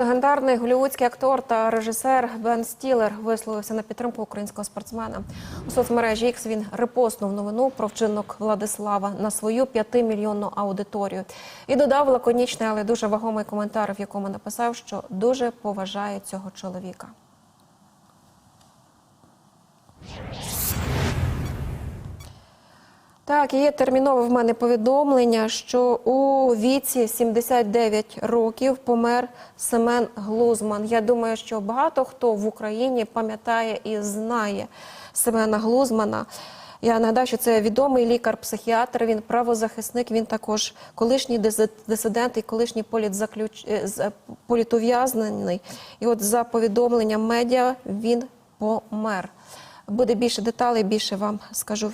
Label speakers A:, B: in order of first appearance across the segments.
A: Легендарний голівудський актор та режисер Бен Стілер висловився на підтримку українського спортсмена. У соцмережі X він репостнув новину про вчинок Владислава на свою п'ятимільйонну аудиторію і додав лаконічний, але дуже вагомий коментар, в якому написав, що дуже поважає цього чоловіка. Так, є термінове в мене повідомлення, що у віці 79 років помер Семен Глузман. Я думаю, що багато хто в Україні пам'ятає і знає Семена Глузмана. Я нагадаю, що це відомий лікар-психіатр. Він правозахисник. Він також колишній дисидент і колишній політзаключ... е, е, політув'язнений. І от за повідомленням медіа він помер. Буде більше деталей, більше вам скажу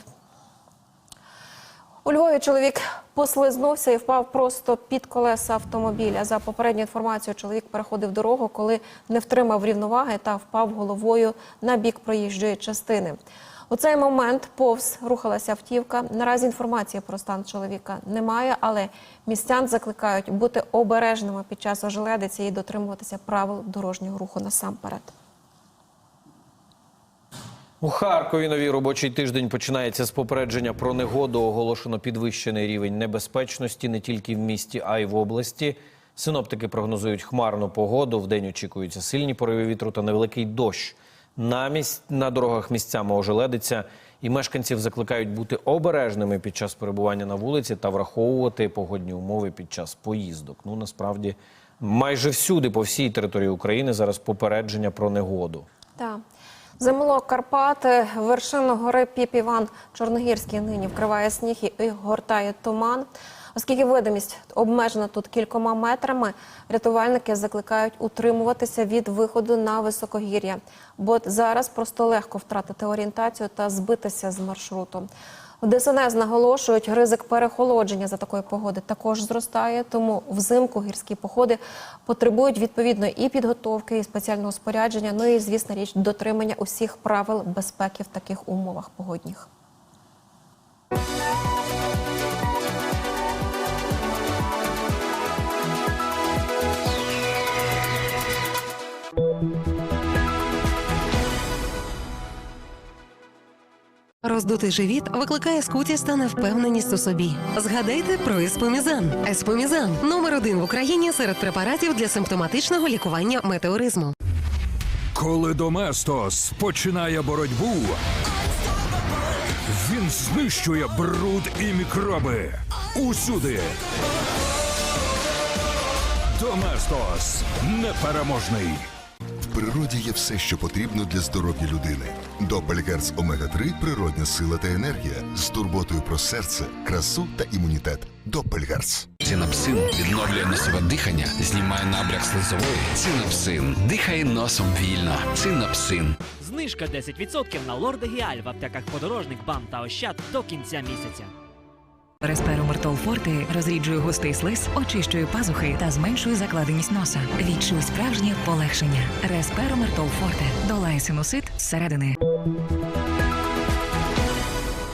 A: у Львові чоловік послизнувся і впав просто під колеса автомобіля. За попередньою інформацією, чоловік переходив дорогу, коли не втримав рівноваги та впав головою на бік проїжджої частини. У цей момент повз рухалася автівка. Наразі інформації про стан чоловіка немає, але містян закликають бути обережними під час ожеледиці і дотримуватися правил дорожнього руху насамперед.
B: У Харкові новий робочий тиждень починається з попередження про негоду. Оголошено підвищений рівень небезпечності не тільки в місті, а й в області. Синоптики прогнозують хмарну погоду. Вдень очікуються сильні пориви вітру та невеликий дощ. На місць на дорогах місцями ожеледиться, і мешканців закликають бути обережними під час перебування на вулиці та враховувати погодні умови під час поїздок. Ну насправді майже всюди, по всій території України, зараз попередження про негоду.
A: Так. Замило Карпати, вершину гори Піп-Іван Чорногірський нині вкриває сніг і гортає туман. Оскільки видимість обмежена тут кількома метрами, рятувальники закликають утримуватися від виходу на високогір'я, бо зараз просто легко втратити орієнтацію та збитися з маршруту. ДСНС наголошують, ризик перехолодження за такої погоди також зростає, тому взимку гірські походи потребують відповідної і підготовки, і спеціального спорядження. Ну і звісно річ дотримання усіх правил безпеки в таких умовах погодних.
C: Роздутий живіт викликає скутість та невпевненість у собі. Згадайте про еспомізан. Еспомізан номер один в Україні серед препаратів для симптоматичного лікування метеоризму.
D: Коли Доместос починає боротьбу, він знищує бруд і мікроби усюди. Доместос непереможний.
E: В природі є все, що потрібно для здоров'я людини. Допельгерц Омега 3 природня сила та енергія з турботою про серце, красу та імунітет. Допельгерц.
F: Цинапсин відновлює носове дихання, знімає набряк слизової. Цинапсин. Дихай носом вільно. Цинапсин.
G: Знижка 10% на лорда Гіаль в аптеках подорожник, бам та ощад до кінця місяця.
H: Респиромертол Форте розріджує густий слиз, очищує пазухи та зменшує закладеність носа. Відчуй справжнє полегшення. Респиромертол Форте долає синусит зсередини.